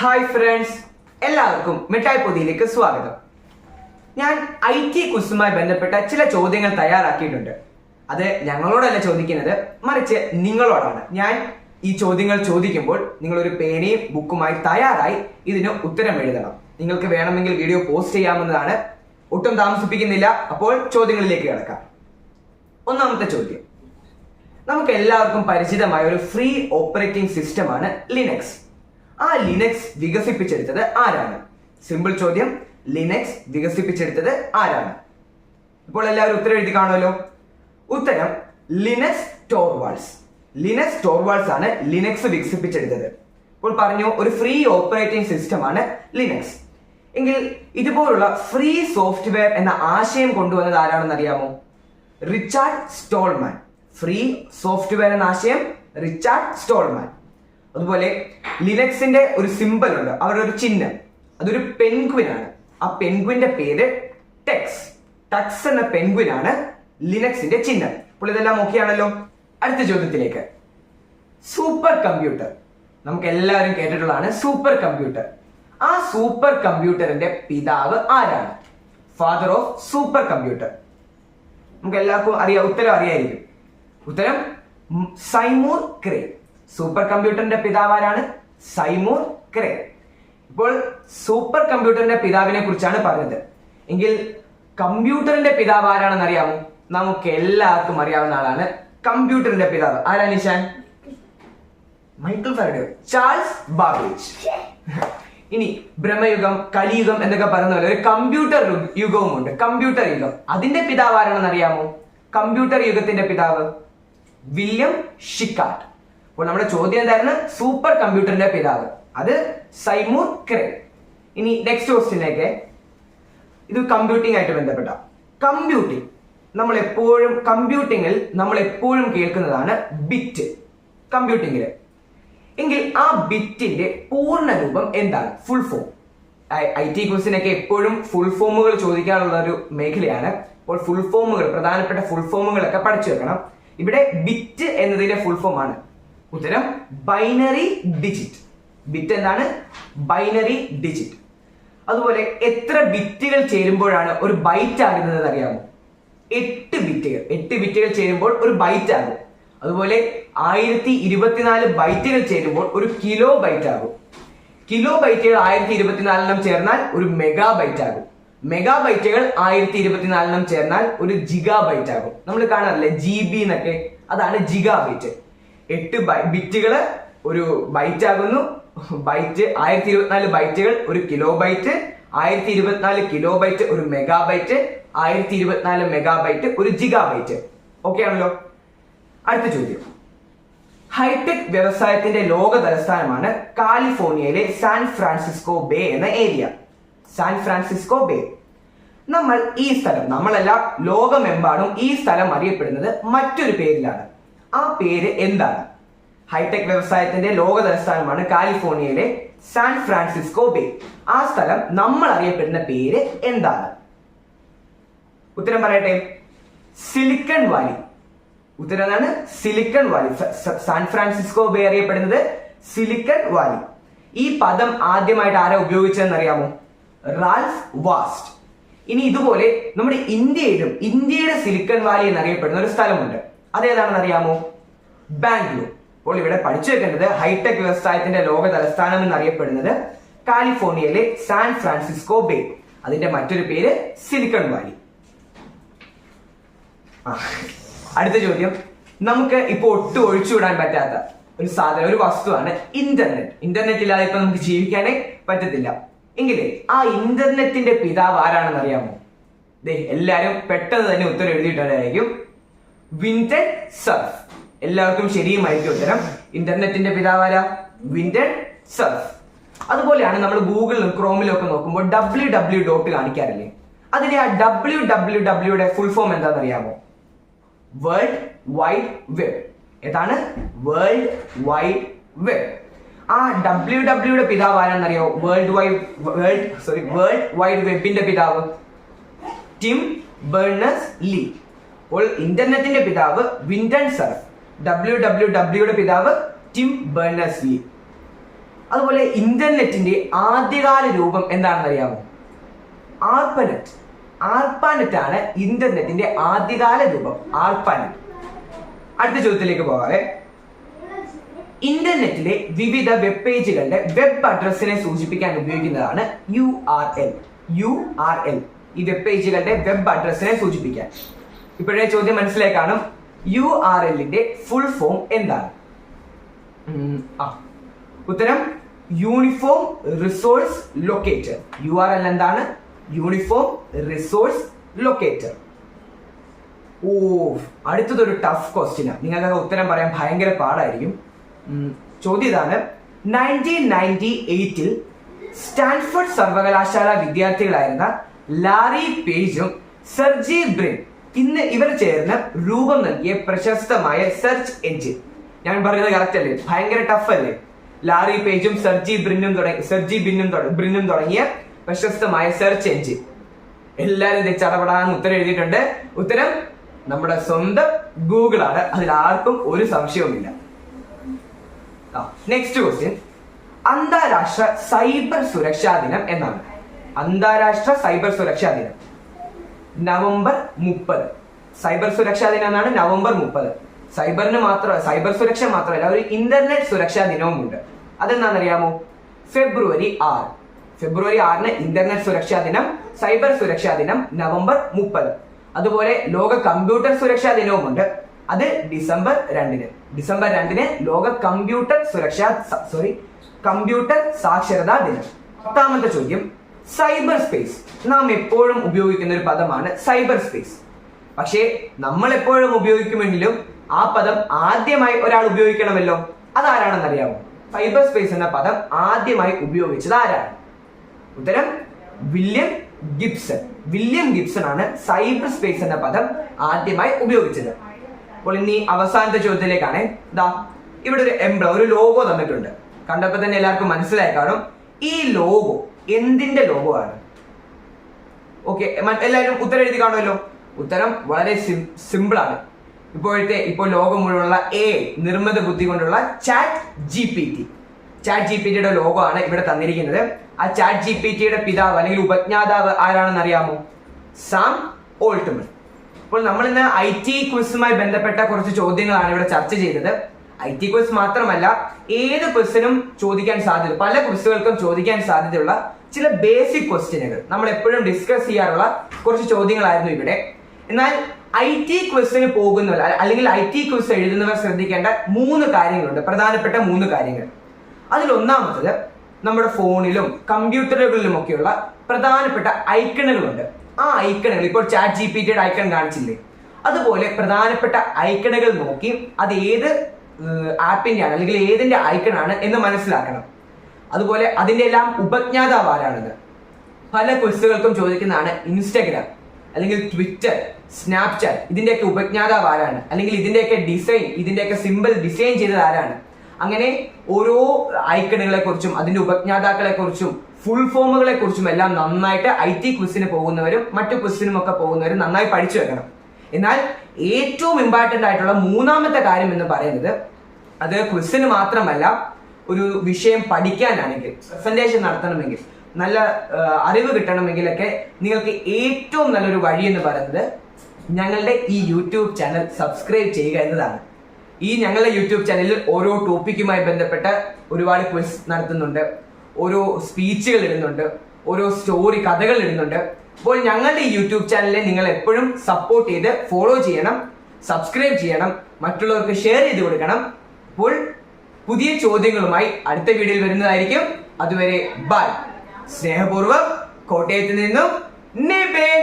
Hi friends എല്ലാവർക്കും മിഠായി പൊതിയിലേക്ക് സ്വാഗതം. ഞാൻ ഐ ടി കുസുമായി ബന്ധപ്പെട്ട ചില ചോദ്യങ്ങൾ തയ്യാറാക്കിയിട്ടുണ്ട്. അത് ഞങ്ങളോടല്ല ചോദിക്കുന്നത് മറിച്ച് നിങ്ങളോടാണ്. ഞാൻ ഈ ചോദ്യങ്ങൾ ചോദിക്കുമ്പോൾ നിങ്ങൾ ഒരു പേനയും ബുക്കുമായി തയ്യാറായി ഇതിന് ഉത്തരം എഴുതണം. നിങ്ങൾക്ക് വേണമെങ്കിൽ വീഡിയോ പോസ്റ്റ് ചെയ്യാമെന്നതാണ് ഒട്ടും താമസിപ്പിക്കുന്നില്ല. അപ്പോൾ ചോദ്യങ്ങളിലേക്ക് കിടക്കാം. ഒന്നാമത്തെ ചോദ്യം. നമുക്ക് എല്ലാവർക്കും പരിചിതമായ ഒരു ഫ്രീ ഓപ്പറേറ്റിംഗ് സിസ്റ്റമാണ് ലിനക്സ് ആ ലിനക്സ് വികസിപ്പിച്ചെടുത്തത് ആരാണ്? സിമ്പിൾ ചോദ്യം. ലിനക്സ് വികസിപ്പിച്ചെടുത്തത് ആരാണ്? ഇപ്പോൾ എല്ലാവരും ഉത്തരം എഴുതി കാണുമല്ലോ. ഉത്തരം ലിനക്സ് ടോർവാൾസ് ലിനക്സ് ടോർവാൾസ് ആണ് ലിനക്സ് വികസിപ്പിച്ചെടുത്തത്. ഇപ്പോൾ പറഞ്ഞു ഒരു ഫ്രീ ഓപ്പറേറ്റിംഗ് സിസ്റ്റമാണ് ലിനക്സ് എങ്കിൽ ഇതുപോലുള്ള ഫ്രീ സോഫ്റ്റ്വെയർ എന്ന ആശയം കൊണ്ടുവന്നത് ആരാണെന്ന് അറിയാമോ? റിച്ചാർഡ് സ്റ്റോൾമാൻ ഫ്രീ സോഫ്റ്റ്വെയർ എന്ന ആശയം റിച്ചാർഡ് സ്റ്റോൾമാൻ അതുപോലെ ലിനക്സിന്റെ ഒരു സിമ്പൽ ഉണ്ട്. അവരുടെ ഒരു ചിഹ്നം. അതൊരു പെൻഗ്വിൻ ആണ്. ആ പെൻഗ്വിന്റെ പേര് ടെക്സ് ടക്സ് എന്ന പെൻഗ്വിൻ ആണ് ലിനക്സിന്റെ ചിഹ്നം. അപ്പോൾ ഇതെല്ലാം ഓക്കെയാണല്ലോ അടുത്ത ചോദ്യത്തിലേക്ക്. സൂപ്പർ കമ്പ്യൂട്ടർ നമുക്ക് എല്ലാവരും കേട്ടിട്ടുള്ളതാണ് സൂപ്പർ കമ്പ്യൂട്ടർ ആ സൂപ്പർ കമ്പ്യൂട്ടറിന്റെ പിതാവ് ആരാണ്? ഫാദർ ഓഫ് സൂപ്പർ കമ്പ്യൂട്ടർ നമുക്ക് എല്ലാവർക്കും അറിയാം ഉത്തരം അറിയായിരിക്കും. ഉത്തരം സൈമൂർ ക്രേ സൂപ്പർ കമ്പ്യൂട്ടറിന്റെ പിതാവ് ആരാണ് സൈമൂർ ക്രേ ഇപ്പോൾ സൂപ്പർ കമ്പ്യൂട്ടറിന്റെ പിതാവിനെ കുറിച്ചാണ് പറഞ്ഞത്. എങ്കിൽ കമ്പ്യൂട്ടറിന്റെ പിതാവ് ആരാണെന്ന് അറിയാമോ നമുക്ക് എല്ലാവർക്കും അറിയാവുന്ന ആളാണ് കമ്പ്യൂട്ടറിന്റെ പിതാവ്. ആരാ Nishan Michael Faraday Charles Babbage ഇനി ബ്രഹ്മയുഗം കലിയുഗം എന്നൊക്കെ പറയുന്ന പോലെ ഒരു കമ്പ്യൂട്ടർ യുഗവും ഉണ്ട് കമ്പ്യൂട്ടർ യുഗം. അതിന്റെ പിതാവ് ആരാണെന്ന് അറിയാമോ കമ്പ്യൂട്ടർ യുഗത്തിന്റെ പിതാവ് വില്യം ഷിക്കാർഡ് അപ്പോൾ നമ്മുടെ ചോദ്യം എന്തായിരുന്നു? സൂപ്പർ കമ്പ്യൂട്ടറിന്റെ പിതാവ്. അത് സൈമൂർ ക്രേ. ഇനി നെക്സ്റ്റ് ക്വസ്റ്റിനൊക്കെ ഇത് കമ്പ്യൂട്ടിംഗ് ആയിട്ട് ബന്ധപ്പെട്ട. കമ്പ്യൂട്ടിംഗ് നമ്മൾ എപ്പോഴും കമ്പ്യൂട്ടിങ്ങിൽ നമ്മൾ എപ്പോഴും കേൾക്കുന്നതാണ് ബിറ്റ് കമ്പ്യൂട്ടിങ്ങിൽ എങ്കിൽ ആ ബിറ്റിന്റെ പൂർണ രൂപം എന്താണ്? ഫുൾ ഫോം ഐ ടി ക്വസ്റ്റിനൊക്കെ എപ്പോഴും ഫുൾ ഫോമുകൾ ചോദിക്കാനുള്ള ഒരു മേഖലയാണ്. അപ്പോൾ ഫുൾ ഫോമുകൾ പ്രധാനപ്പെട്ട ഫുൾ ഫോമുകളൊക്കെ പഠിച്ചു വെക്കണം. ഇവിടെ ബിറ്റ് എന്നതിന്റെ ഫുൾ ഫോം ആണ്. ഉത്തരം ബൈനറി ഡിജിറ്റ് ബിറ്റ് എന്താണ്? ബൈനറി ഡിജിറ്റ് അതുപോലെ എത്ര ബിറ്റുകൾ ചേരുമ്പോഴാണ് ഒരു ബൈറ്റ് ആകുന്നത് അറിയാമോ എട്ട് ബിറ്റുകൾ. എട്ട് ബിറ്റുകൾ ചേരുമ്പോൾ ഒരു ബൈറ്റ് ആകും. അതുപോലെ ആയിരത്തി ഇരുപത്തിനാല് ബൈറ്റുകൾ ചേരുമ്പോൾ ഒരു കിലോ ബൈറ്റ് ആകും. കിലോ ബൈറ്റുകൾ ആയിരത്തി ഇരുപത്തിനാലിനും ചേർന്നാൽ ഒരു മെഗാ ബൈറ്റ് ആകും. മെഗാ ബൈറ്റുകൾ ആയിരത്തി ഇരുപത്തിനാലിനും ചേർന്നാൽ ഒരു ജിഗാ ബൈറ്റ് ആകും. നമ്മൾ കാണാറില്ലേ? ജി ബി എന്നൊക്കെ. അതാണ് ജിഗാ ബൈറ്റ് എട്ട് ബിറ്റുകൾ ഒരു ബൈറ്റ് ആകുന്നു ബൈറ്റ് ആയിരത്തി ഇരുപത്തിനാല് ബൈറ്റുകൾ ഒരു കിലോ ബൈറ്റ്. ആയിരത്തി ഇരുപത്തിനാല് കിലോ ബൈറ്റ് ഒരു മെഗാ ബൈറ്റ്. ആയിരത്തി ഇരുപത്തിനാല് മെഗാ ബൈറ്റ് ഒരു ജിഗാ ബൈറ്റ്. ഓക്കെ ആണല്ലോ? അടുത്ത ചോദ്യം. ഹൈടെക് വ്യവസായത്തിന്റെ ലോക തലസ്ഥാനമാണ് കാലിഫോർണിയയിലെ സാൻ ഫ്രാൻസിസ്കോ ബേ എന്ന ഏരിയ. San Francisco Bay. നമ്മൾ ഈ സ്ഥലം നമ്മളെല്ലാം ലോകമെമ്പാടും ഈ സ്ഥലം അറിയപ്പെടുന്നത് മറ്റൊരു പേരിലാണ്. ആ പേര് എന്താണ്? ഹൈടെക് വ്യവസായത്തിന്റെ ലോക തലസ്ഥാനമാണ് കാലിഫോർണിയയിലെ സാൻ ഫ്രാൻസിസ്കോ ബേ ആ സ്ഥലം നമ്മൾ അറിയപ്പെടുന്ന പേര് എന്താണ്? ഉത്തരം പറയട്ടെ. സിലിക്കൺ വാലി ഉത്തരം എന്താണ്? Silicon Valley San Francisco Bay അറിയപ്പെടുന്നത് സിലിക്കൺ വാലി ഈ പദം ആദ്യമായിട്ട് ആരാ ഉപയോഗിച്ചതെന്ന് അറിയാമോ റാൽഫ് വാസ്റ്റ് ഇനി ഇതുപോലെ നമ്മുടെ ഇന്ത്യയിലും ഇന്ത്യയുടെ സിലിക്കൺ വാലി എന്നറിയപ്പെടുന്ന ഒരു സ്ഥലമുണ്ട്. അതേതാണെന്ന് അറിയാമോ? ബാംഗ്ലൂർ. അപ്പോൾ ഇവിടെ പഠിച്ചു വെക്കേണ്ടത് ഹൈടെക് വ്യവസായത്തിന്റെ ലോക തലസ്ഥാനം എന്നറിയപ്പെടുന്നത് കാലിഫോർണിയയിലെ സാൻ ഫ്രാൻസിസ്കോ ബേ. അതിന്റെ മറ്റൊരു പേര് സിലിക്കൺ വാലി. അടുത്ത ചോദ്യം. നമുക്ക് ഇപ്പോൾ ഒട്ടും ഒഴിച്ചുവിടാൻ പറ്റാത്ത ഒരു സാധനം ഒരു വസ്തുവാണ് ഇന്റർനെറ്റ്. ഇന്റർനെറ്റ് ഇല്ലാതെ ഇപ്പൊ നമുക്ക് ജീവിക്കാനേ പറ്റത്തില്ല. എങ്കിലേ ആ ഇന്റർനെറ്റിന്റെ പിതാവ് ആരാണെന്ന് അറിയാമോ ദേ എല്ലാരും പെട്ടെന്ന് തന്നെ ഉത്തരം എഴുതിയിട്ടായിരിക്കും വിന്റൺ സർഫ്. എല്ലാവർക്കും ശരിയുമായിരിക്കും ഉത്തരം. ഇന്റർനെറ്റിന്റെ പിതാവാര വിന്റഡ് സർഫ്. അതുപോലെയാണ് നമ്മൾ ഗൂഗിളിലും ക്രോമിലും ഒക്കെ നോക്കുമ്പോൾ ഡബ്ല്യു ഡബ്ല്യു ഡോട്ട് കാണിക്കാറില്ലേ? അതിലെ ആ ഡബ്ല്യു ഡബ്ല്യു ഡബ്ല്യുടെ ഫുൾ ഫോം എന്താണെന്ന് അറിയാമോ വേൾഡ് വൈഡ് വെബ് ഏതാണ്? വേൾഡ് വൈഡ് വെബ് ആ ഡബ്ല്യു ഡബ്ല്യുടെ പിതാവ് ആരാണെന്നറിയോ? World wide world sorry world wide വെബിന്റെ പിതാവ്. ടിം ബേർണസ് ലീ അപ്പോൾ ഇന്റർനെറ്റിന്റെ പിതാവ് വിൻഡൻ സർ. ഡബ്ല്യു ഡബ്ല്യു ഡബ്ല്യുടെ പിതാവ് ടിം ബേർണസ് ലീ അതുപോലെ ഇന്റർനെറ്റിന്റെ ആദ്യകാല രൂപം എന്താണെന്ന് അറിയാമോ ആർപ്പനെറ്റ്. ആർപ്പാനെറ്റ് ആണ് ഇന്റർനെറ്റിന്റെ ആദ്യകാല രൂപം. ആർപ്പാനെറ്റ്. അടുത്ത ചോദ്യത്തിലേക്ക് പോകാവേ. ഇന്റർനെറ്റിലെ വിവിധ വെബ് പേജുകളുടെ വെബ് അഡ്രസ്സിനെ സൂചിപ്പിക്കാൻ ഉപയോഗിക്കുന്നതാണ് U R L U R L ഈ വെബ് പേജുകളുടെ വെബ് അഡ്രസ്സിനെ സൂചിപ്പിക്കാൻ. ഇപ്പോഴേ ചോദ്യം മനസ്സിലായി കാണും യു ആർ എല്ലിന്റെ ഫുൾ ഫോം എന്താണ്? ഉത്തരം uniform resource locator U R L എന്താണ്? യൂണിഫോം റിസോഴ്സ് ലൊക്കേറ്റർ ഓ അടുത്തതൊരു ടഫ് ക്വസ്റ്റ്യനാണ് നിങ്ങൾക്ക് ഉത്തരം പറയാൻ ഭയങ്കര പാടായിരിക്കും. ചോദ്യം ഇതാണ്. നയന്റീൻ നയന്റി എയ്റ്റിൽ സ്റ്റാൻഫോർഡ് സർവകലാശാല വിദ്യാർത്ഥികളായിരുന്ന ലാറി പേജും സെർജി ബ്രിൻ ഇന്ന് ഇവർ ചേർന്ന് രൂപം നൽകിയ പ്രശസ്തമായ സെർച്ച് എഞ്ചിൻ ഞാൻ പറയുന്നത് കറക്റ്റ് അല്ലേ? ഭയങ്കര ടഫ് അല്ലേ? ലാറി പേജും സെർജി ബ്രിന്നും തുടങ്ങി സെർജി ബിന്നും ബ്രിന്നും തുടങ്ങിയ പ്രശസ്തമായ സെർച്ച് എഞ്ചിൻ എല്ലാവരും ചടപടാന്ന് ഉത്തരം എഴുതിയിട്ടുണ്ട്. ഉത്തരം നമ്മുടെ സ്വന്തം ഗൂഗിൾ ആണ്. അതിൽ ആർക്കും ഒരു സംശയവുമില്ല. നെക്സ്റ്റ് ക്വസ്റ്റ്യൻ അന്താരാഷ്ട്ര സൈബർ സുരക്ഷാ ദിനം എന്നാണ്. അന്താരാഷ്ട്ര സൈബർ സുരക്ഷാ ദിനം. നവംബർ മുപ്പത്. സൈബർ സുരക്ഷാ ദിനം എന്നാണ് നവംബർ മുപ്പത്. സൈബറിന് മാത്രം സൈബർ സുരക്ഷ മാത്രമല്ല ഒരു ഇന്റർനെറ്റ് സുരക്ഷാ ദിനവും ഉണ്ട് അതെന്താണെന്നറിയാമോ? ഫെബ്രുവരി ആറ്. ഫെബ്രുവരി ആറിന് ഇന്റർനെറ്റ് സുരക്ഷാ ദിനം സൈബർ സുരക്ഷാ ദിനം നവംബർ മുപ്പത്. അതുപോലെ ലോക കമ്പ്യൂട്ടർ സുരക്ഷാ ദിനവുമുണ്ട്. അത് ഡിസംബർ രണ്ടിന്. ഡിസംബർ രണ്ടിന് ലോക കമ്പ്യൂട്ടർ സുരക്ഷാ സോറി കമ്പ്യൂട്ടർ സാക്ഷരതാ ദിനം. പത്താമത്തെ ചോദ്യം. സൈബർ സ്പേസ് നാം എപ്പോഴും ഉപയോഗിക്കുന്ന ഒരു പദമാണ് സൈബർ സ്പേസ് പക്ഷേ നമ്മൾ എപ്പോഴും ഉപയോഗിക്കുമെങ്കിലും ആ പദം ആദ്യമായി ഒരാൾ ഉപയോഗിക്കണമല്ലോ. അതാരാണെന്ന് അറിയാമോ സൈബർ സ്പേസ് എന്ന പദം ആദ്യമായി ഉപയോഗിച്ചത് ആരാണ്? ഉത്തരം വില്യം ഗിബ്സൺ. വില്യം ഗിബ്സൺ ആണ് സൈബർ സ്പേസ് എന്ന പദം ആദ്യമായി ഉപയോഗിച്ചത്. അപ്പോൾ ഇനി അവസാനത്തെ ചോദ്യത്തിലേക്കാണ്. ദാ ഇവിടെ ഒരു എംബ്ലം ഒരു ലോഗോ തന്നിട്ടുണ്ട്. കണ്ടപ്പോൾ തന്നെ എല്ലാവർക്കും മനസ്സിലായി കാണും. ഈ ലോഗോ എന്തിന്റെ ലോഗോ ആണ് ഓക്കെ എല്ലാവരും ഉത്തരം എഴുതി കാണുമല്ലോ? ഉത്തരം വളരെ സിമ്പിൾ ആണ്. ഇപ്പോഴത്തെ ഇപ്പോൾ ലോകം മുഴുവനുള്ള എ നിർമ്മിത ബുദ്ധി കൊണ്ടുള്ള chat G P T chat G P ടിയുടെ ലോഗോ ആണ് ഇവിടെ തന്നിരിക്കുന്നത്. ആ ചാറ്റ് ജി പി ടിയുടെ പിതാവ് അല്ലെങ്കിൽ ഉപജ്ഞാതാവ് ആരാണെന്ന് അറിയാമോ? സാം ഓൾട്ട്മൻ അപ്പോൾ നമ്മൾ ഇന്ന് ഐ ടി ക്വിസുമായി ബന്ധപ്പെട്ട കുറച്ച് ചോദ്യങ്ങളാണ് ഇവിടെ ചർച്ച ചെയ്തത്. ഐ ടി ക്വിസ് മാത്രമല്ല ഏത് ക്വിസിനും ചോദിക്കാൻ സാധ്യത പല ക്വിസുകൾക്കും ചോദിക്കാൻ സാധ്യതയുള്ള ചില ബേസിക് ക്വസ്റ്റ്യനുകൾ നമ്മൾ എപ്പോഴും ഡിസ്കസ് ചെയ്യാറുള്ള കുറച്ച് ചോദ്യങ്ങളായിരുന്നു ഇവിടെ. എന്നാൽ ഐ ടി ക്വസ്റ്റിന് പോകുന്നവർ അല്ലെങ്കിൽ ഐ ടി ക്വസ്റ്റ് എഴുതുന്നവർ ശ്രദ്ധിക്കേണ്ട മൂന്ന് കാര്യങ്ങളുണ്ട് പ്രധാനപ്പെട്ട മൂന്ന് കാര്യങ്ങൾ. അതിലൊന്നാമത്തത് നമ്മുടെ ഫോണിലും കമ്പ്യൂട്ടറുകളിലും ഒക്കെയുള്ള പ്രധാനപ്പെട്ട ഐക്കണുകളുണ്ട്. ആ ഐക്കണുകൾ ഇപ്പോൾ ചാറ്റ് ജി പി ടിയുടെ ഐക്കൺ കാണിച്ചില്ലേ? അതുപോലെ പ്രധാനപ്പെട്ട ഐക്കണുകൾ നോക്കി അത് ഏത് ആപ്പിന്റെ ആണ് അല്ലെങ്കിൽ ഏതിന്റെ ഐക്കൺ ആണ് എന്ന് മനസ്സിലാക്കണം. അതുപോലെ അതിന്റെ എല്ലാം ഉപജ്ഞാതാവ് ആരാണെന്ന് പല ക്വസ്റ്റുകൾക്കും ചോദിക്കുന്നതാണ് ഇൻസ്റ്റഗ്രാം അല്ലെങ്കിൽ ട്വിറ്റർ സ്നാപ്ചാറ്റ് ഇതിന്റെയൊക്കെ ഉപജ്ഞാതാവ് ആരാണ്? അല്ലെങ്കിൽ ഇതിന്റെയൊക്കെ ഡിസൈൻ ഇതിന്റെയൊക്കെ സിമ്പിൾ ഡിസൈൻ ചെയ്തത് ആരാണ്? അങ്ങനെ ഓരോ ഐക്കണുകളെ കുറിച്ചും അതിന്റെ ഉപജ്ഞാതാക്കളെ കുറിച്ചും ഫുൾ ഫോമുകളെ കുറിച്ചും എല്ലാം നന്നായിട്ട് ഐ ടി ക്വിസിന് പോകുന്നവരും മറ്റു ക്വസ്റ്റിനും ഒക്കെ പോകുന്നവരും നന്നായി പഠിച്ചു വെക്കണം. എന്നാൽ ഏറ്റവും ഇമ്പോർട്ടന്റ് ആയിട്ടുള്ള മൂന്നാമത്തെ കാര്യം എന്ന് പറയുന്നത് അത് ക്വിസിന് മാത്രമല്ല ഒരു വിഷയം പഠിക്കാനാണെങ്കിൽ പ്രസന്റേഷൻ നടത്തണമെങ്കിൽ നല്ല അറിവ് കിട്ടണമെങ്കിലൊക്കെ നിങ്ങൾക്ക് ഏറ്റവും നല്ലൊരു വഴി എന്ന് പറയുന്നത് ഞങ്ങളുടെ ഈ യൂട്യൂബ് ചാനൽ സബ്സ്ക്രൈബ് ചെയ്യുക എന്നതാണ്. ഈ ഞങ്ങളുടെ യൂട്യൂബ് ചാനലിൽ ഓരോ ടോപ്പിക്കുമായി ബന്ധപ്പെട്ട ഒരുപാട് ക്വിസ് നടത്തുന്നുണ്ട് ഓരോ സ്പീച്ചുകൾ ഇടുന്നുണ്ട് ഓരോ സ്റ്റോറി കഥകൾ ഇടുന്നുണ്ട്. അപ്പോൾ ഞങ്ങളുടെ ഈ യൂട്യൂബ് ചാനലിനെ നിങ്ങൾ എപ്പോഴും സപ്പോർട്ട് ചെയ്ത് ഫോളോ ചെയ്യണം സബ്സ്ക്രൈബ് ചെയ്യണം മറ്റുള്ളവർക്ക് ഷെയർ ചെയ്ത് കൊടുക്കണം. അപ്പോൾ പുതിയ ചോദ്യങ്ങളുമായി അടുത്ത വീഡിയോയിൽ വരുന്നതായിരിക്കും. അതുവരെ ബൈ. സ്നേഹപൂർവം കോട്ടയത്ത് നിന്നും നിബിൻ.